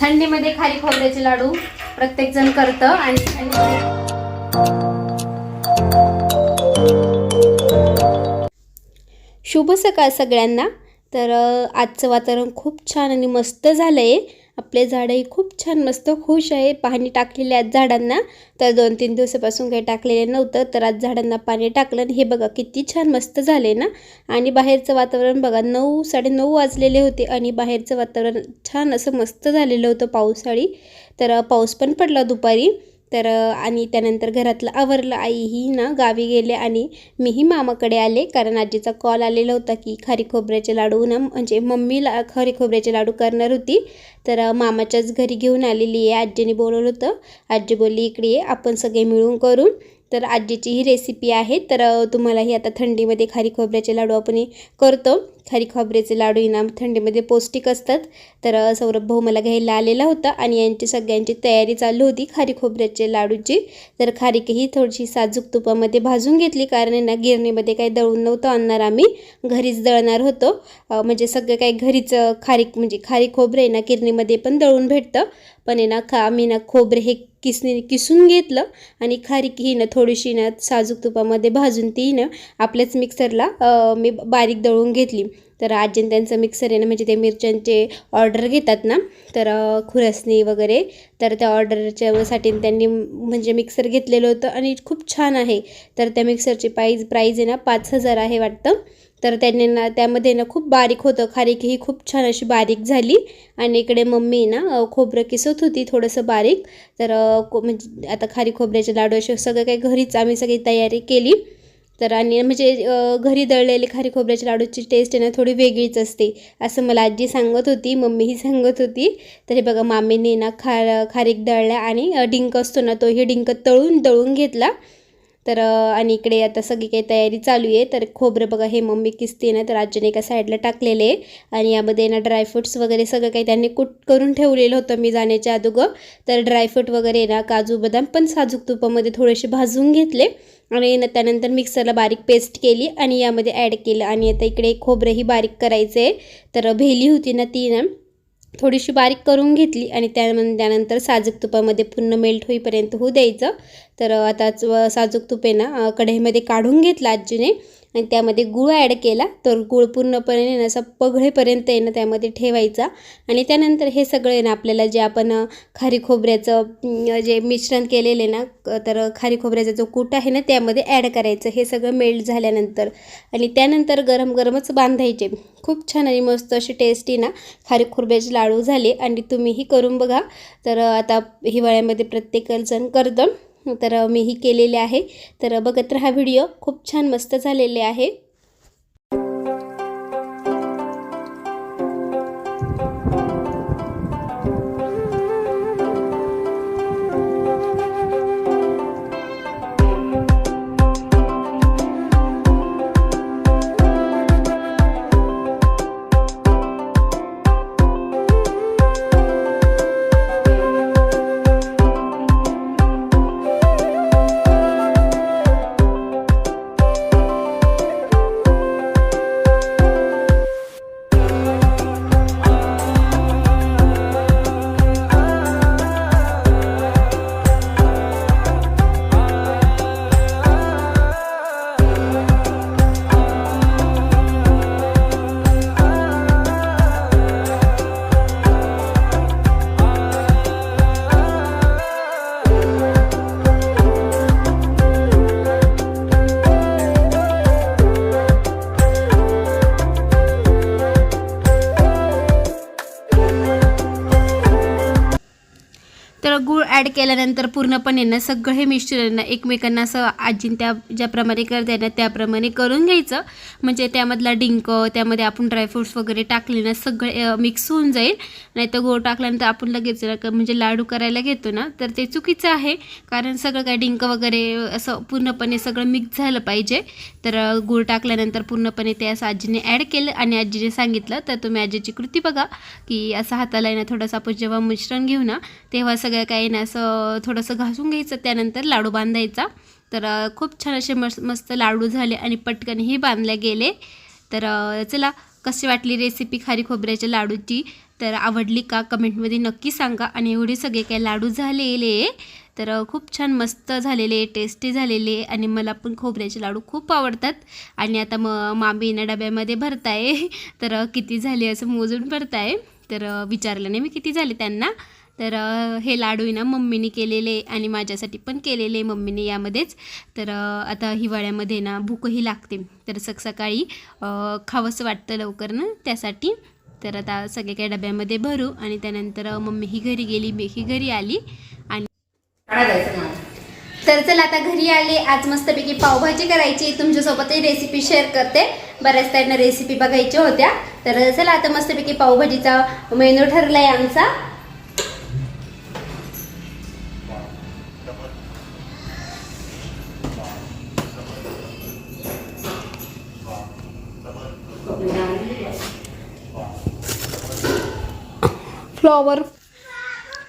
थंडीमध्ये खाली खोबऱ्याचे लाडू प्रत्येक जण करतं आणि थंडीमध्ये शुभ सकाळ सगळ्यांना. तर आजचं वातावरण खूप छान आणि मस्त झालं आहे आपले झाडंही खूप छान मस्त खुश आहे. पाणी टाकलेले आहेत झाडांना. तर दोन तीन दिवसापासून काही टाकलेलं नव्हतं. तर आज झाडांना पाणी टाकलं आणि हे बघा किती छान मस्त झाले ना. आणि बाहेरचं वातावरण बघा नऊ साडेनऊ वाजलेले होते आणि बाहेरचं वातावरण छान असं मस्त झालेलं होतं पावसाळी. तर पाऊस पण पडला दुपारी. तर आणि त्यानंतर घरातलं आवरलं आईही ना गावी गेले आणि मीही मामाकडे आले. कारण आजीचा कॉल आलेला होता की खारी खोबऱ्याचे लाडू ना म्हणजे मम्मीला खारी खोबऱ्याचे लाडू करणार होती. तर मामाच्याच घरी घेऊन आलेली आहे. आजीने बोलवलं होतं. आजी बोलली इकडे आपण सगळे मिळून करून तर आजीची ही रेसिपी आहे. तर तुम्हाला तुम्हालाही आता थंडीमध्ये खारी खोबऱ्याचे लाडू आपण हे करतो. खारी खोबऱ्याचे लाडू ही ना थंडीमध्ये पौष्टिक असतात. तर सौरभ भाऊ मला घ्यायला आलेला होता आणि यांची सगळ्यांची तयारी चालू होती खारी खोबऱ्याचे लाडूची. तर खारीकही थोडीशी साजूक तुपामध्ये भाजून घेतली कारण आहे ना गिरणीमध्ये काही दळून नव्हतं आणणार आम्ही. घरीच दळणार होतो. म्हणजे सगळं काही घरीच खारीक म्हणजे खारी खोबरे आहे ना गिरणीमध्ये पण दळून भेटतं. पण आहे ना खा आम्ही ना खोबरे हे किसनी किसून घेतलं आणि खारीक ही ना थोडीशी ना साजूक तुपामध्ये भाजून ती ना आपल्याच मिक्सरला मी बारीक दळून घेतली. तर आजीन त्यांचं मिक्सर आहे ना म्हणजे ते मिरच्यांचे ऑर्डर घेतात ना तर खुरसणी वगैरे तर त्या ऑर्डरच्यासाठी त्यांनी म्हणजे मिक्सर घेतलेलं होतं आणि खूप छान आहे. तर त्या मिक्सरची प्राईज प्राईज आहे ना पाच हजार आहे वाटतं. तर त्यांनी ना त्यामध्ये ना खूप बारीक होतं. खारीक ही खूप छान अशी बारीक झाली. आणि इकडे मम्मी ना खोबरं किसत होती थोडंसं बारीक. तर को म्हणजे आता खारी खोबऱ्याचे लाडू असे सगळं काही घरीच आम्ही सगळी तयारी केली. तर आणि म्हणजे घरी दळलेले खारी खोबऱ्याच्या लाडूची टेस्ट आहे ना थोडी वेगळीच असते. असं मला आजी सांगत होती मम्मीही सांगत होती. तर हे बघा मामीने ना खा खारीक दळल्या आणि डिंक असतो ना तोही डिंक तळून दळून घेतला. तर आणि इकडे आता सगळी काही तयारी चालू आहे. तर खोबरं बघा हे मम्मी किस्ती ना तर आजीने एका साईडला टाकलेले आहे. आणि यामध्ये ना ड्रायफ्रुट्स वगैरे सगळं काही त्यांनी कुट करून ठेवलेलं होतं मी जाण्याच्या अगोदर. तर ड्रायफ्रूट वगैरे ना काजू बदाम पण साजूक तुपामध्ये थोडेसे भाजून घेतले. आणि ना त्यानंतर मिक्सरला बारीक पेस्ट केली आणि यामध्ये ॲड केलं. आणि आता इकडे खोबरंही बारीक करायचं आहे तर भेली होती ना ती ना थोडीशी बारीक करून घेतली आणि त्यान त्यानंतर साजूक तुपामध्ये पूर्ण मेल्ट होईपर्यंत होऊ द्यायचं. तर आता साजूक तुपे ना कढईमध्ये काढून घेतला आजीने. आणि त्यामध्ये गुळ ॲड केला. तर गुळ पूर्णपणे ना असा पगळेपर्यंत येणं त्यामध्ये ठेवायचा. आणि त्यानंतर हे सगळं ना आपल्याला जे आपण खारी खोबऱ्याचं जे मिश्रण केलेलं ना तर खारी खोबऱ्याचा जो कूट आहे ना त्यामध्ये ॲड करायचं. हे सगळं मेल्ट झाल्यानंतर. आणि त्यानंतर गरम गरमच बांधायचे. खूप छान आणि मस्त अशी टेस्टी ना खारी खोबऱ्याचे लाडू झाले. आणि तुम्हीही करून बघा. तर आता हिवाळ्यामध्ये प्रत्येक जण करतं. तर मी मीही केलेले आहे. तर बघत राहा व्हिडिओ. खूप छान मस्त झालेले आहे. ॲड केल्यानंतर पूर्णपणे ना सगळं हे मिश्रण ना एकमेकांना असं आजीन त्या ज्याप्रमाणे करते ना त्याप्रमाणे करून घ्यायचं. म्हणजे त्यामधला डिंक त्यामध्ये आपण ड्रायफ्रूट्स वगैरे टाकले ना सगळे मिक्स होऊन जाईल. नाही तर गोड टाकल्यानंतर आपण लगेच म्हणजे लाडू करायला घेतो ना तर ते चुकीचं आहे. कारण सगळं काय डिंक वगैरे असं पूर्णपणे सगळं मिक्स झालं पाहिजे. तर गूळ टाकल्यानंतर पूर्णपणे ते असं आजीने ॲड केलं आणि आजीने सांगितलं. तर तुम्ही आजीची कृती बघा की असं हाताला आहे ना थोडंसं आपण जेव्हा मिश्रण घेऊ ना तेव्हा सगळं काही ना असं थोडंसं घासून घ्यायचं त्यानंतर लाडू बांधायचा. तर खूप छान असे मस्त मस्त लाडू झाले आणि पटकनही बांधले गेले. तर चला कशी वाटली रेसिपी खारी खोबऱ्याच्या लाडूची? तर आवडली का? कमेंटमध्ये नक्की सांगा. आणि एवढे सगळे काही लाडू झालेले तर खूप छान मस्त झालेले टेस्टी झालेले आणि मला पण खोबऱ्याचे लाडू खूप आवडतात. आणि आता मग मामीनं डब्यामध्ये भरताय. तर किती झाले असं मोजून भरताय. तर विचारलं नाही मी किती झाले त्यांना. तर हे लाडू ना मम्मीने केलेले आणि माझ्यासाठी पण केलेले मम्मीने यामध्येच. तर आता हिवाळ्यामध्ये ना भूकही लागते. तर सक सकाळी खावंसं वाटतं लवकर ना त्यासाठी. तर आता सगळे काही डब्यामध्ये भरू आणि त्यानंतर अ, मम्मी ही घरी गेली मी ही घरी आली आणि तर चला आता घरी आले. आज मस्तपैकी पावभाजी करायची. तुमच्यासोबतही रेसिपी शेअर करते. बऱ्याच त्यांना रेसिपी बघायच्या होत्या. तर चला आता मस्तपैकी पावभाजीचा मेनू ठरलाय आमचा. फ्लॉवर.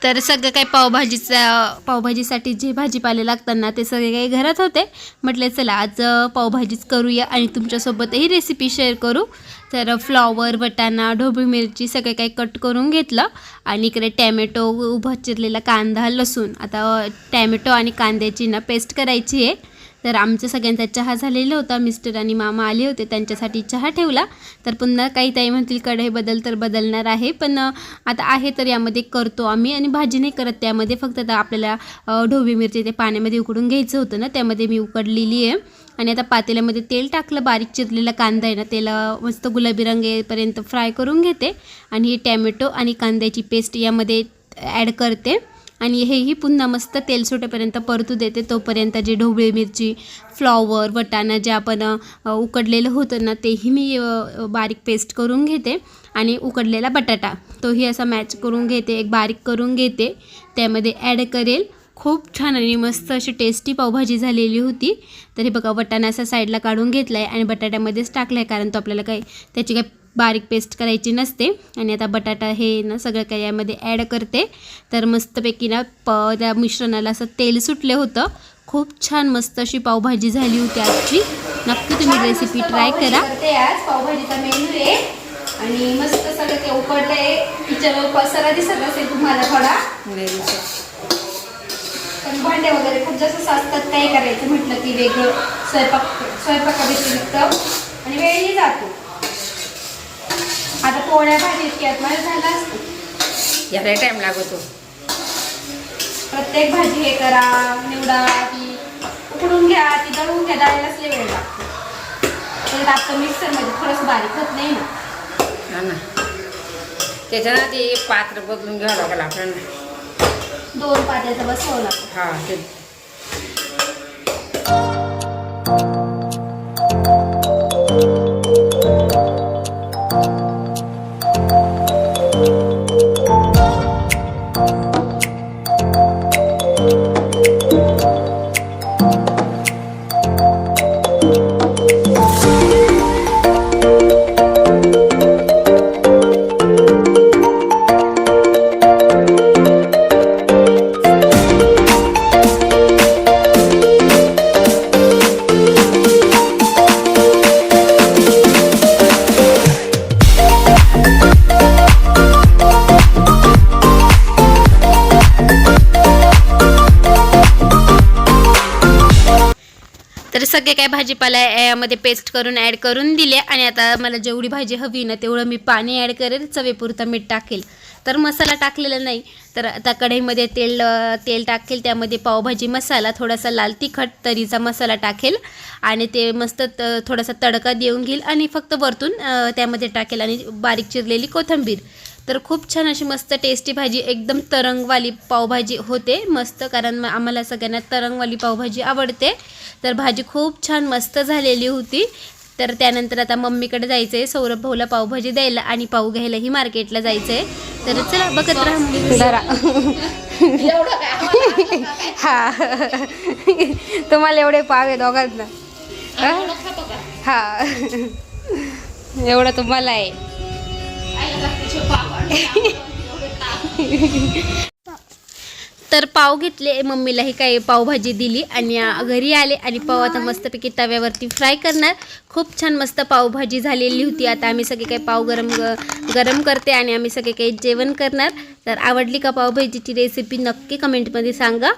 तर सगळं काही पावभाजीचा पावभाजीसाठी जे भाजीपाले लागताना ते सगळे काही घरात होते. म्हटले चला आज पावभाजीच करूया आणि तुमच्यासोबतही रेसिपी शेअर करू. तर फ्लॉवर वटाणा ढोबळी मिरची सगळे काही कट करून घेतलं. आणि इकडे टॅमॅटो उभं चिरलेला कांदा लसूण. आता टॅमॅटो आणि कांद्याची ना पेस्ट करायची आहे. तर आमचं सगळ्यांचा चहा झालेला होता. मिस्टर आणि मामा आले होते त्यांच्यासाठी चहा ठेवला. तर पुन्हा काही ताई म्हणतील कढई बदल तर बदलणार आहे पण आता आहे तर यामध्ये करतो आम्ही आणि भाजी नाही करत त्यामध्ये. फक्त आता आपल्याला ढोबी मिरची ते पाण्यामध्ये उकडून घ्यायचं होतं ना त्यामध्ये मी उकडलेली आहे. आणि आता पातेल्यामध्ये तेल टाकलं बारीक चिरलेला कांदा आहे ना त्याला मस्त गुलाबी रंग येईपर्यंत फ्राय करून घेते. आणि हे टॅमॅटो आणि कांद्याची पेस्ट यामध्ये ॲड करते. आणि हेही पुन्हा मस्त तेल सुटेपर्यंत परतू देते. तोपर्यंत जे ढोबळी मिरची फ्लॉवर वटाणा जे आपण उकडलेलं होतं ना तेही मी बारीक पेस्ट करून घेते. आणि उकडलेला बटाटा तोही असा मॅच करून घेते एक बारीक करून घेते. त्यामध्ये ॲड करेल. खूप छान आणि मस्त अशी टेस्टी पावभाजी झालेली होती. तर हे बघा वटाणा असा साईडला काढून घेतला आहे आणि बटाट्यामध्येच टाकला आहे कारण तो आपल्याला काही त्याची काही बारीक पेस्ट करायची नसते. आणि आता बटाटा हे ना सगळं काही यामध्ये ॲड करते. तर मस्तपैकी ना प त्या मिश्रणाला असं तेल सुटले होतं. खूप छान मस्त अशी पावभाजी झाली होती आजची. नक्की तुम्ही रेसिपी ट्राय करा. आज पावभाजीचा मेनू आहे. आणि मस्त सगळं ते उकडलंय. किचन पसारा दिसत असेल तुम्हाला थोडा. पण भांडे वगैरे खूप जास्त साचतात काय करायचं म्हटलं की वेगळं. स्वयंपाक स्वयंपाकाव्यतिरिक्त आणि वेळही जातो. आता पोळ्या भाजी इतक्यात. मला झाला असतो. याला टाइम लागतो. प्रत्येक भाजी हे करा निवडा ती उकडून घ्या ती दळून घ्या दळायलाच लय वेळ लागतो. आता मिक्सरमध्ये थोडंसं बारीक होत नाही ना. हा ना. त्याच्यानं ते पात्र बदलून घ्यावं लागेल आपल्याला. दोन पात्याचं बसवावं लागतं. हा ते. सगळे काय भाजीपाला यामध्ये पेस्ट करून ॲड करून दिले आणि आता मला जेवढी भाजी हवी ना तेवढं मी पाणी ॲड करेल चवेपुरतं मीठ टाकेल. तर मसाला टाकलेला नाही. तर आता कढईमध्ये तेल तेल टाकेल त्यामध्ये पावभाजी मसाला थोडासा लाल तिखट तरीचा मसाला टाकेल आणि ते मस्त त थोडासा तडका देऊन घेईल आणि फक्त वरतून त्यामध्ये टाकेल आणि बारीक चिरलेली कोथिंबीर. तर खूप छान अशी मस्त टेस्टी भाजी एकदम तरंगवाली पावभाजी होते. मस्त कारण म- आम्हाला सगळ्यांना तरंगवाली पावभाजी आवडते. तर भाजी खूप छान मस्त झालेली होती. तर त्यानंतर आता मम्मीकडे जायचं आहे सौरभ भाऊला पावभाजी द्यायला आणि पाव घ्यायलाही मार्केटला जायचं आहे तर चला बघत राहा जरा. हा. तुम्हाला एवढे पाव आहे दोघांना. हा. एवढं तुम्हाला आहे. तर पाव घेतले मम्मीलाही काही पावभाजी दिली आणि घरी आले आणि पाव आता मस्तपैकी तव्यावरती फ्राय करणार. खूप छान मस्त पावभाजी झालेली होती. आता आम्ही सगळे काही पाव गरम गरम करते आणि आम्ही सगळे काही जेवण करणार. तर आवडली का पावभाजीची रेसिपी नक्की कमेंटमध्ये सांगा.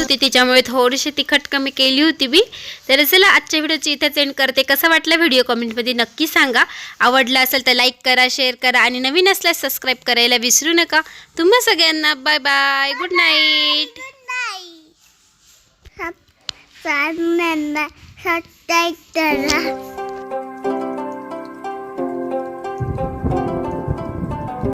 होती त्याच्यामुळे थोडीशी तिखट कमी केली होती मी तर चला आजच्या व्हिडिओची इथेच एंड करते. कसा वाटला व्हिडिओ कमेंटमध्ये नक्की सांगा. आवडला असेल तर लाईक करा शेअर करा आणि नवीन असल्यास सबस्क्राईब करायला विसरू नका. तुम्हा सगळ्यांना bye bye good night subscribe करा